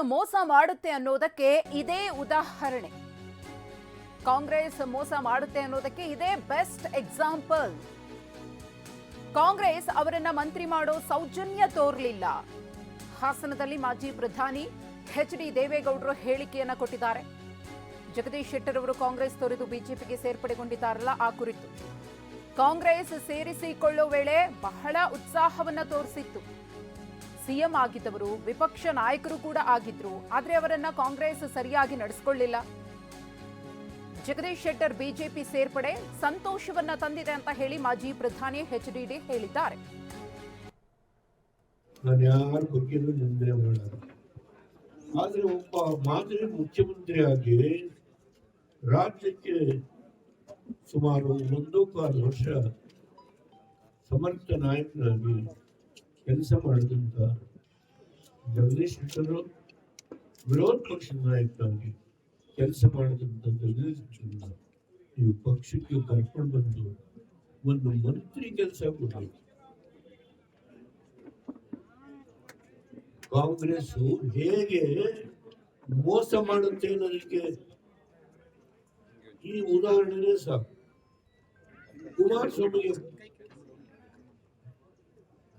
ಮೋಸ ಮಾಡುತ್ತೆ ಅನ್ನೋದಕ್ಕೆ ಇದೇ ಉದಾಹರಣೆ. ಕಾಂಗ್ರೆಸ್ ಮೋಸ ಮಾಡುತ್ತೆ ಅನ್ನೋದಕ್ಕೆ ಇದೇ ಬೆಸ್ಟ್ ಎಕ್ಸಾಂಪಲ್. ಕಾಂಗ್ರೆಸ್ ಅವರನ್ನ ಮಂತ್ರಿ ಮಾಡೋ ಸೌಜನ್ಯ ತೋರ್ಲಿಲ್ಲ. ಹಾಸನದಲ್ಲಿ ಮಾಜಿ ಪ್ರಧಾನಿ ಎಚ್ ಡಿ ದೇವೇಗೌಡರು ಹೇಳಿಕೆಯನ್ನ ಕೊಟ್ಟಿದ್ದಾರೆ. ಜಗದೀಶ್ ಶೆಟ್ಟರ್ ಅವರು ಕಾಂಗ್ರೆಸ್ ತೊರೆದು ಬಿಜೆಪಿಗೆ ಸೇರ್ಪಡೆಗೊಂಡಿದ್ದಾರಲ್ಲ ಆ ಕುರಿತು. ಕಾಂಗ್ರೆಸ್ ಸೇರಿಸಿಕೊಳ್ಳೋ ವೇಳೆ ಬಹಳ ಉತ್ಸಾಹವನ್ನ ತೋರಿಸಿತ್ತು. ಸಿಎಂ ಆಗಿದ್ದವರು, ವಿಪಕ್ಷ ನಾಯಕರು ಕೂಡ ಆಗಿದ್ರು. ಆದರೆ ಅವರನ್ನ ಕಾಂಗ್ರೆಸ್ ಸರಿಯಾಗಿ ನಡೆಸಿಕೊಳ್ಳಿಲ್ಲ. ಜಗದೀಶ್ ಶೆಟ್ಟರ್ ಬಿಜೆಪಿ ಸೇರ್ಪಡೆ, ಸಂತೋಷವನ್ನ ತಂದಿದೆ ಅಂತ ಹೇಳಿ ಮಾಜಿ ಪ್ರಧಾನಿ ಎಚ್ ಡಿ ಹೇಳಿದ್ದಾರೆ ನಿಂದನೆ ಮಾಡಲ್ಲ ಆದ್ರೆ ಒಬ್ಬ ಮಾದರಿ ಮುಖ್ಯಮಂತ್ರಿಯಾಗಿ ರಾಜ್ಯಕ್ಕೆ ಸುಮಾರು ಒಂದು ಕಾಲು ವರ್ಷ ಸಮರ್ಥ ನಾಯಕನಾಗಿ ಕೆಲಸ ಮಾಡಿದಂತ ಜಗದೀಶ್ ಶೆಟ್ಟರು ವಿರೋಧ ಪಕ್ಷದ ನಾಯಕರಾಗಿ ಕೆಲಸ ಮಾಡಿದಂತ ಜಗದೀಶ್ ಶೆಟ್ಟರ್ನ ನೀವು ಪಕ್ಷಕ್ಕೆ ಕರ್ಕೊಂಡು ಬಂದು ಒಂದು ಮಂತ್ರಿ ಕೆಲಸ ಕೊಡಬೇಕು. ಕಾಂಗ್ರೆಸ್ ಹೇಗೆ ಮೋಸ ಮಾಡುತ್ತೆ ಅನ್ನೋದಕ್ಕೆ ಈ ಉದಾಹರಣೆ ಸಾಕು. ಕುಮಾರಸ್ವಾಮಿಗೆ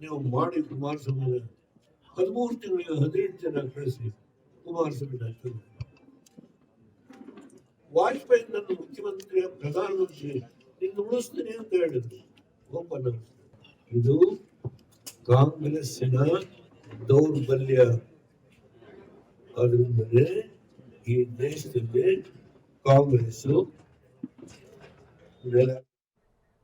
ನೀವು ಕುಮಾರಸ್ವಾಮಿ ಹದಿಮೂರು ತಿಂಗಳಿಗೆ ಹದಿನೆಂಟು ಜನ ಕಳಿಸಿ ಕುಮಾರಸ್ವಾಮಿ ತೆಗೆದು ವಾಜಪೇಯಿ ನನ್ನ ಮುಖ್ಯಮಂತ್ರಿ ಪ್ರಧಾನಮಂತ್ರಿ ನಿನ್ನ ಉಳಿಸ್ತೀನಿ ಅಂತ ಹೇಳಿದ್ರು. ಒಪ್ಪನ ಇದು ಕಾಂಗ್ರೆಸ್ಸಿನ ದೌರ್ಬಲ್ಯ. ಅದರಿಂದಲೇ ಈ ದೇಶದಲ್ಲಿ ಕಾಂಗ್ರೆಸ್ ನೆಲ